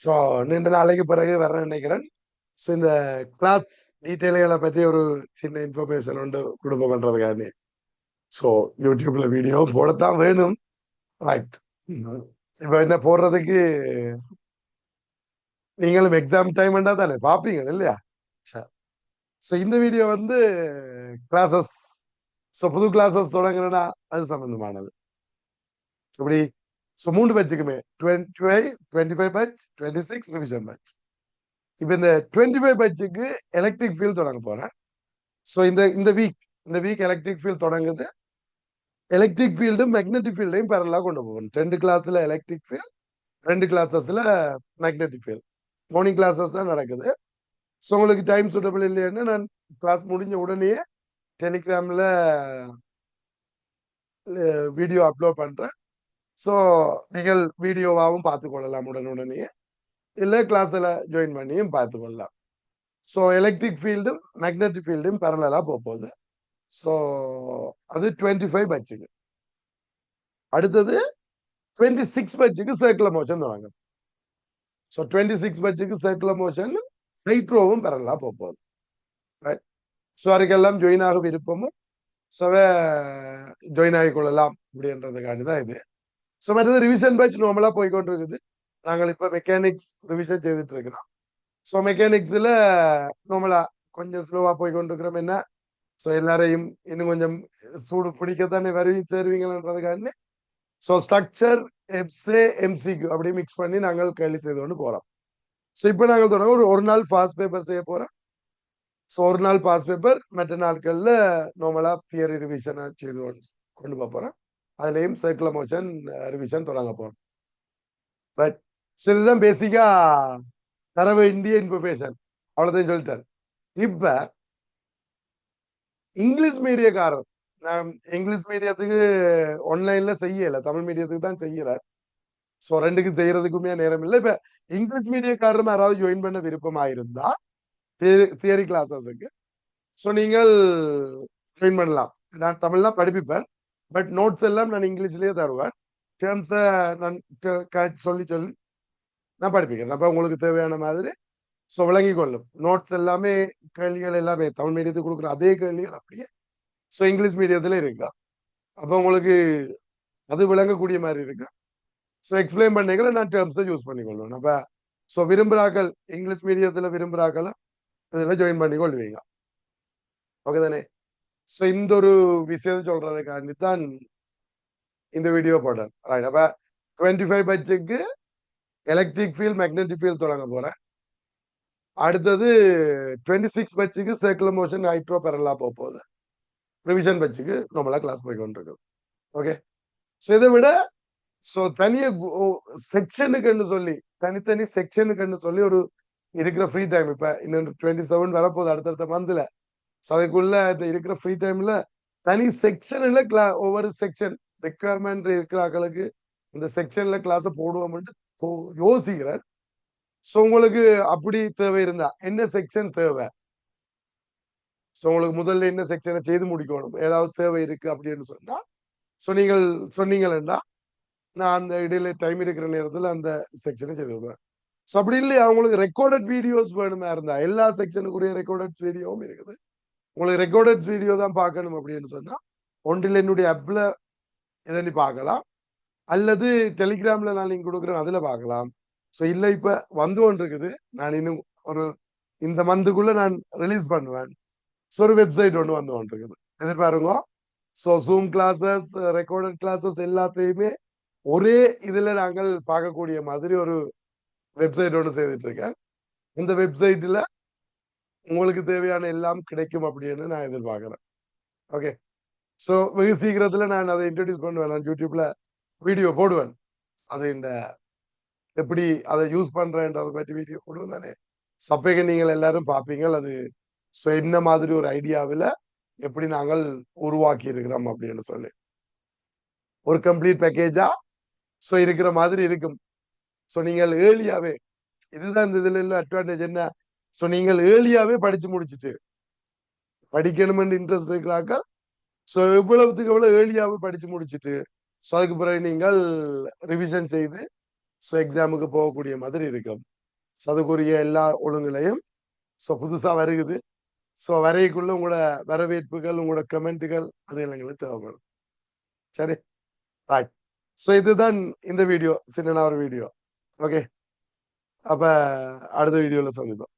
So நீண்ட நாளைக்கு பிறகு வரேன் நினைக்கிறேன். ஸோ இந்த கிளாஸ் டீட்டெயில்களை பற்றி ஒரு சின்ன இன்ஃபர்மேஷன் உண்டு குடும்பம் பண்றதுக்காண்டி ஸோ யூடியூப்ல வீடியோ போடத்தான் வேணும். ரைட் இப்போ என்ன போடுறதுக்கு நீங்களும் எக்ஸாம் டைம்ண்டா தானே? பார்ப்பீங்க இல்லையா? ஸோ இந்த வீடியோ வந்து கிளாஸஸ் ஸோ புது கிளாஸஸ் தொடங்குறேன்னா அது சம்மந்தமானது இப்படி ஸோ மூன்று பேட்சுக்குமே twenty five twenty five batch twenty six revision batch இப்போ இந்த டுவெண்ட்டி ஃபைவ் பேட்சுக்கு எலக்ட்ரிக் ஃபீல்ட் தொடங்க போகிறேன் ஸோ இந்த இந்த வீக் இந்த வீக் எலக்ட்ரிக் ஃபீல்ட் தொடங்குது. எலக்ட்ரிக் ஃபீல்டும் மேக்னெட்டிக் ஃபீல்டையும் பேரலாக கொண்டு போகணும். ரெண்டு கிளாஸில் எலக்ட்ரிக் ஃபீல்ட் ரெண்டு கிளாஸஸில் மேக்னெட்டிக் ஃபீல்ட் மார்னிங் கிளாஸஸ் தான் நடக்குது. ஸோ உங்களுக்கு டைம் சூட்டபிள் இல்லைன்னு நான் கிளாஸ் முடிஞ்ச உடனே டெலிகிராமில் வீடியோ அப்லோட் பண்ணுறேன் ஸோ நீங்கள் வீடியோவாகவும் பார்த்துக்கொள்ளலாம் உடனுடனே. இல்லை கிளாஸில் ஜாயின் பண்ணியும் பார்த்துக்கொள்ளலாம். ஸோ எலக்ட்ரிக் ஃபீல்டும் மேக்னெட்டிக் ஃபீல்டும் பரலாக போக போகுது. ஸோ அது டுவெண்ட்டி ஃபைவ் பட்சுக்கு அடுத்தது டுவெண்ட்டி சிக்ஸ் பட்சுக்கு சர்க்குலர் மோஷன் தொடங்கும். ஸோ டுவெண்ட்டி சிக்ஸ் பட்சுக்கு சர்க்குலர் மோஷன் சைட்ரோவும் பரலாக போக போகுது. ரைட் ஸோ அதுக்கெல்லாம் ஜாயின் ஆக விருப்பமும் ஸோவே ஜாயின் ஆகிக்கொள்ளலாம் அப்படின்றதுக்காண்டி தான் இது. ஸோ மற்றது ரிவிஷன் பேட்ச் நார்மலாக போய்கொண்டு இருக்குது நாங்கள் இப்போ மெக்கானிக்ஸ் ரிவிஷன் செய்துட்டு இருக்கிறோம் ஸோ மெக்கானிக்ஸில் நார்மலாக கொஞ்சம் ஸ்லோவாக போய்கொண்டு இருக்கிறோம் என்ன? ஸோ எல்லாரையும் இன்னும் கொஞ்சம் சூடு பிடிக்கத்தானே வருவீங்க சேருவீங்கன்றதுக்காண்டி ஸோ ஸ்ட்ரக்சர் எப்ஸே எம்சிக்கு அப்படி மிக்ஸ் பண்ணி நாங்கள் கேள்வி செய்து கொண்டு போகிறோம் ஸோ இப்போ நாங்கள் தொடங்க ஒரு ஒரு நாள் பாஸ் பேப்பர் செய்ய போகிறோம் ஸோ ஒரு நாள் பாஸ் பேப்பர் மற்ற நாட்களில் நார்மலாக தியரி ரிவிஷனை செய்து கொண்டு கொண்டு போக போகிறோம் அதுலேயும் சர்க்குலர் மோஷன் ரிவிஷன் தொடங்க போகிறோம் ரைட் ஸோ இதுதான் பேசிக்காக தரவு இந்திய இன்ஃபர்மேஷன் அவ்வளோதான் சொல்லிட்டார் இப்போ இங்கிலீஷ் மீடியக்காரர் நான் இங்கிலீஷ் மீடியத்துக்கு ஆன்லைன்ல செய்யல தமிழ் மீடியத்துக்கு தான் செய்யறேன் ஸோ ரெண்டுக்கு செய்யறதுக்குமே நேரம் இல்லை. இப்ப இங்கிலீஷ் மீடியக்காரரும் யாராவது ஜாயின் பண்ண விருப்பமாக இருந்தா தியரி கிளாஸஸுக்கு ஸோ நீங்கள் ஜாயின் பண்ணலாம். நான் தமிழ்லாம் படிப்பிப்பேன். பட் நோட்ஸ் எல்லாம் நான் இங்கிலீஷ்லயே தருவேன். டேர்ம்ஸை நான் சொல்லி சொல்லி நான் படிப்பிக்கிறேன். அப்போ உங்களுக்கு தேவையான மாதிரி ஸோ விளங்கி கொள்ளும். நோட்ஸ் எல்லாமே கேள்விகள் எல்லாமே தமிழ் மீடியத்துக்கு கொடுக்குற அதே கேள்விகள் அப்படியே ஸோ இங்கிலீஷ் மீடியத்தில் இருக்கா? அப்போ உங்களுக்கு அது விளங்கக்கூடிய மாதிரி இருக்கா? ஸோ எக்ஸ்பிளைன் பண்ணிக்கல நான் டேர்ம்ஸை யூஸ் பண்ணிக்கொள்வேன் அப்போ ஸோ விரும்புகிறாக்கள் இங்கிலீஷ் மீடியத்தில் விரும்புகிறாக்களை இதில் ஜாயின் பண்ணி கொள்வீங்க. ஓகே தானே? ஸோ இந்த ஒரு விஷயத்தை சொல்றதுக்காண்டி தான் இந்த வீடியோ போட்டேன். ரைட் அப்போ டுவெண்ட்டி ஃபைவ் பட்ஜெட்டுக்கு எலக்ட்ரிக் ஃபீல்ட் மேக்னெட்டிக் ஃபீல்ட் தொடங்க போகிறேன் அடுத்தது டுவெண்ட்டி சிக்ஸ் பட்சுக்கு சர்க்குலர் மோஷன் ஹைட்ரோ பெரலா போக போகுது. ரிவிஷன் பட்சுக்கு நம்மளா கிளாஸ் போய் கொண்டிருக்குது ஓகே ஸோ இதை விட ஸோ தனிய செக்ஷனுக்குன்னு சொல்லி தனித்தனி செக்ஷனுக்குன்னு சொல்லி ஒரு இருக்கிற ஃப்ரீ டைம் இப்போ இன்னும் டுவெண்ட்டி செவன் வரப்போகுது அடுத்தடுத்த மந்தில் ஸோ அதுக்குள்ள இந்த இருக்கிற ஃப்ரீ டைம்ல தனி செக்ஷன்ல கிளா ஒவ்வொரு செக்ஷன் ரெக்குவயர்மெண்ட் இருக்கிற ஆக்களுக்கு இந்த செக்ஷன்ல கிளாஸை போடுவோம்ட்டு யோசிக்கிறேன் ஸோ உங்களுக்கு அப்படி தேவை இருந்தா என்ன செக்ஷன் தேவை? ஸோ உங்களுக்கு முதல்ல என்ன செக்ஷனை செய்து முடிக்கணும்? ஏதாவது தேவை இருக்கு அப்படின்னு சொன்னா ஸோ நீங்கள் சொன்னீங்கன்னா நான் அந்த இடையில டைம் இருக்கிற நேரத்தில் அந்த செக்ஷனை செய்து விடுவேன் ஸோ அப்படி இல்லையா? உங்களுக்கு ரெக்கார்டட் வீடியோஸ் வேணுமா இருந்தா எல்லா செக்ஷனுக்குரிய ரெக்கார்டட் வீடியோவும் இருக்குது. உங்களுக்கு ரெக்கார்டட் வீடியோ தான் பார்க்கணும் அப்படின்னு சொன்னால் ஒன்றில் என்னுடைய ஆப்பில் இதை நீ பார்க்கலாம்? அல்லது டெலிகிராமில் நான் நீங்கள் கொடுக்குறேன் அதில் பார்க்கலாம். ஸோ இல்லை இப்போ வந்து ஒன்று இருக்குது நான் இன்னும் ஒரு இந்த மந்துக்குள்ளே நான் ரிலீஸ் பண்ணுவேன். ஸோ ஒரு வெப்சைட் ஒன்று வந்து ஒன்று இருக்குது எதிர்பாருங்க? So zoom classes recorded classes எல்லாத்தையுமே ஒரே இதில் நாங்கள் பார்க்கக்கூடிய மாதிரி ஒரு வெப்சைட் ஒன்று செய்துட்டு இருக்கேன். இந்த வெப்சைட்டில் உங்களுக்கு தேவையான எல்லாம் கிடைக்கும் அப்படின்னு நான் எதிர்பார்க்குறேன். ஓகே ஸோ வெகு சீக்கிரத்தில் நான் அதை இன்ட்ரடியூஸ் பண்ணுவேன். நான் யூடியூப்ல வீடியோ போடுவேன். அது இந்த எப்படி அதை யூஸ் பண்றேன்றதை பற்றி வீடியோ போடுவேன் தானே. சப்பைக்கு நீங்கள் எல்லாரும் பார்ப்பீங்க. அது ஸோ என்ன மாதிரி ஒரு ஐடியாவில் எப்படி நாங்கள் உருவாக்கி இருக்கிறோம் அப்படின்னு சொல்லி. ஒரு கம்ப்ளீட் பேக்கேஜா ஸோ இருக்கிற மாதிரி இருக்கும். ஸோ நீங்கள் ஏர்லியாவே இதுதான் இந்த இதுல அட்வான்டேஜ் என்ன? ஸோ நீங்கள் ஏர்லியாவே படிச்சு முடிச்சுட்டு படிக்கணும்னு இன்ட்ரெஸ்ட் இருக்கிறாங்க ஸோ எவ்வளவுக்கு எவ்வளவு ஏர்லியாவே படிச்சு முடிச்சுட்டு ஸோ அதுக்கு பிறகு நீங்கள் ரிவிஷன் செய்து ஸோ எக்ஸாமுக்கு போகக்கூடிய மாதிரி இருக்கும். ஸோ அதுக்குரிய எல்லா ஒழுங்குலையும் ஸோ புதுசாக வருகுது. ஸோ வரையக்குள்ள உங்களோட வரவேற்புகள் உங்களோட கமெண்ட்டுகள் அது எங்களுக்கு தேவைப்படும். சரி ரைட் ஸோ இதுதான் இந்த வீடியோ சின்ன ஒரு வீடியோ ஓகே அப்போ அடுத்த வீடியோவில் சந்திப்போம்.